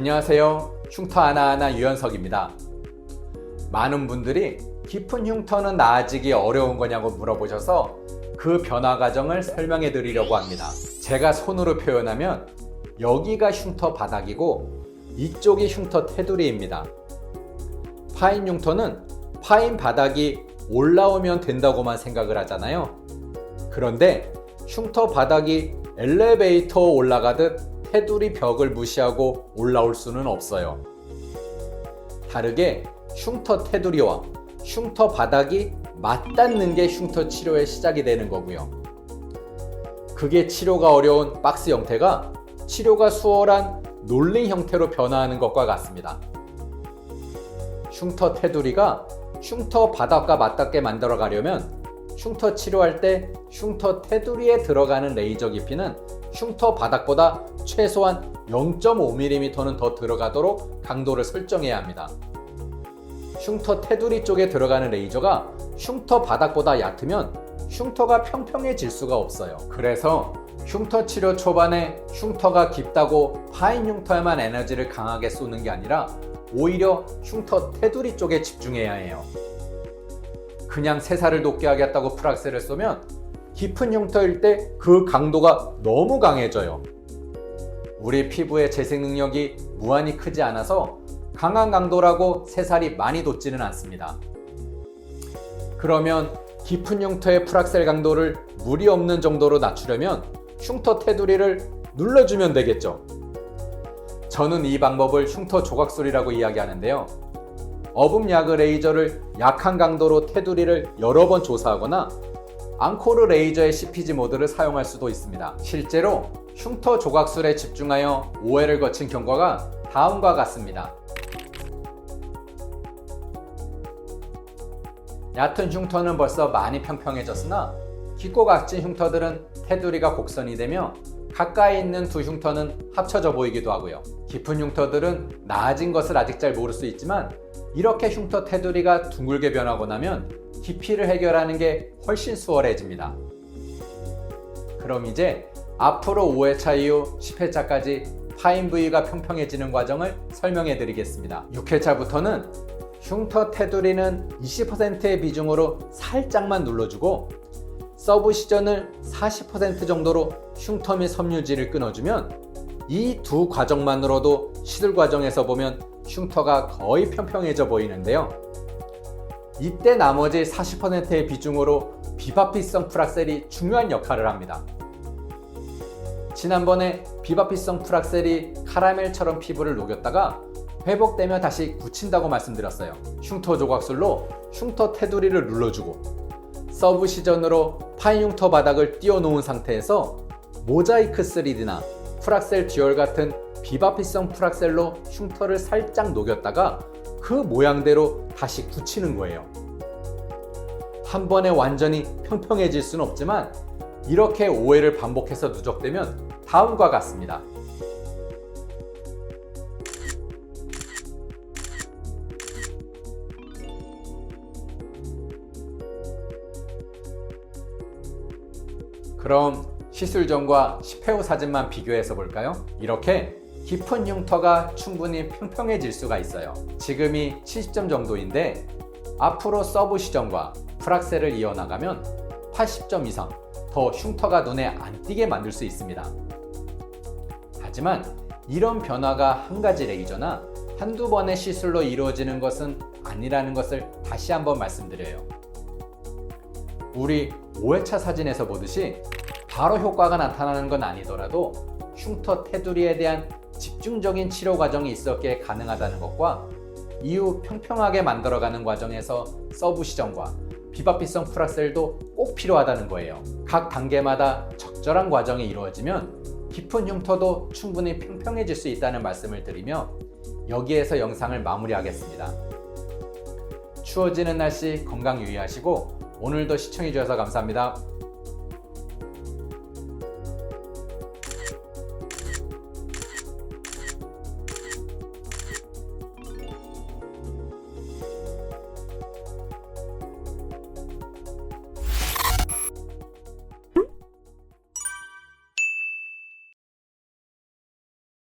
안녕하세요. 흉터 하나하나 유연석입니다. 많은 분들이 깊은 흉터는 나아지기 어려운 거냐고 물어보셔서 그 변화 과정을 설명해 드리려고 합니다. 제가 손으로 표현하면 여기가 흉터 바닥이고 이쪽이 흉터 테두리입니다. 파인 흉터는 파인 바닥이 올라오면 된다고만 생각을 하잖아요. 그런데 흉터 바닥이 엘리베이터 올라가듯 테두리 벽을 무시하고 올라올 수는 없어요. 다르게 흉터 테두리와 흉터 바닥이 맞닿는 게 흉터 치료의 시작이 되는 거고요. 그게 치료가 어려운 박스 형태가 치료가 수월한 놀링 형태로 변화하는 것과 같습니다. 흉터 테두리가 흉터 바닥과 맞닿게 만들어 가려면 흉터 치료할 때 흉터 테두리에 들어가는 레이저 깊이는 흉터 바닥보다 최소한 0.5mm는 더 들어가도록 강도를 설정해야 합니다. 흉터 테두리 쪽에 들어가는 레이저가 흉터 바닥보다 얕으면 흉터가 평평해질 수가 없어요. 그래서 흉터 치료 초반에 흉터가 깊다고 파인 흉터에만 에너지를 강하게 쏘는 게 아니라 오히려 흉터 테두리 쪽에 집중해야 해요. 그냥 세살을 돋게 하겠다고 프락셀을 쏘면 깊은 흉터일 때 그 강도가 너무 강해져요. 우리 피부의 재생 능력이 무한히 크지 않아서 강한 강도라고 새살이 많이 돋지는 않습니다. 그러면 깊은 흉터의 프락셀 강도를 무리 없는 정도로 낮추려면 흉터 테두리를 눌러주면 되겠죠. 저는 이 방법을 흉터 조각술이라고 이야기하는데요. 야그 레이저를 약한 강도로 테두리를 여러 번 조사하거나 앙코르 레이저의 CPG 모드를 사용할 수도 있습니다. 실제로 흉터 조각술에 집중하여 오해를 거친 경과가 다음과 같습니다. 얕은 흉터는 벌써 많이 평평해졌으나 깊고 각진 흉터들은 테두리가 곡선이 되며 가까이 있는 두 흉터는 합쳐져 보이기도 하고요. 깊은 흉터들은 나아진 것을 아직 잘 모를 수 있지만 이렇게 흉터 테두리가 둥글게 변하고 나면 깊이를 해결하는 게 훨씬 수월해집니다. 그럼 이제 앞으로 5회차 이후 10회차까지 파인 부위가 평평해지는 과정을 설명해 드리겠습니다. 6회차부터는 흉터 테두리는 20%의 비중으로 살짝만 눌러주고 서브 시전을 40% 정도로 흉터 및 섬유질을 끊어주면 이 두 과정만으로도 시술 과정에서 보면 흉터가 거의 평평해져 보이는데요. 이때 나머지 40%의 비중으로 비바피성 프락셀이 중요한 역할을 합니다. 지난번에 비바피성 프락셀이 카라멜처럼 피부를 녹였다가 회복되면 다시 굳힌다고 말씀드렸어요. 흉터 조각술로 흉터 테두리를 눌러주고 서브 시전으로 파인 흉터 바닥을 띄워놓은 상태에서 모자이크 3D나 프락셀 듀얼 같은 비바피성 프락셀로 흉터를 살짝 녹였다가 그 모양대로 다시 굳히는 거예요. 한 번에 완전히 평평해질 수는 없지만 이렇게 오해를 반복해서 누적되면 다음과 같습니다. 그럼 시술 전과 10회 후 사진만 비교해서 볼까요? 이렇게 깊은 흉터가 충분히 평평해질 수가 있어요. 지금이 70점 정도인데 앞으로 서브 시전과 프락셀을 이어나가면 80점 이상 더 흉터가 눈에 안 띄게 만들 수 있습니다. 하지만 이런 변화가 한 가지 레이저나 한두 번의 시술로 이루어지는 것은 아니라는 것을 다시 한번 말씀드려요. 우리 5회차 사진에서 보듯이 바로 효과가 나타나는 건 아니더라도 흉터 테두리에 대한 집중적인 치료 과정이 있었기에 가능하다는 것과 이후 평평하게 만들어가는 과정에서 서브 시전과 비바피성 프락셀도 꼭 필요하다는 거예요. 각 단계마다 적절한 과정이 이루어지면 깊은 흉터도 충분히 평평해질 수 있다는 말씀을 드리며 여기에서 영상을 마무리하겠습니다. 추워지는 날씨 건강 유의하시고 오늘도 시청해주셔서 감사합니다.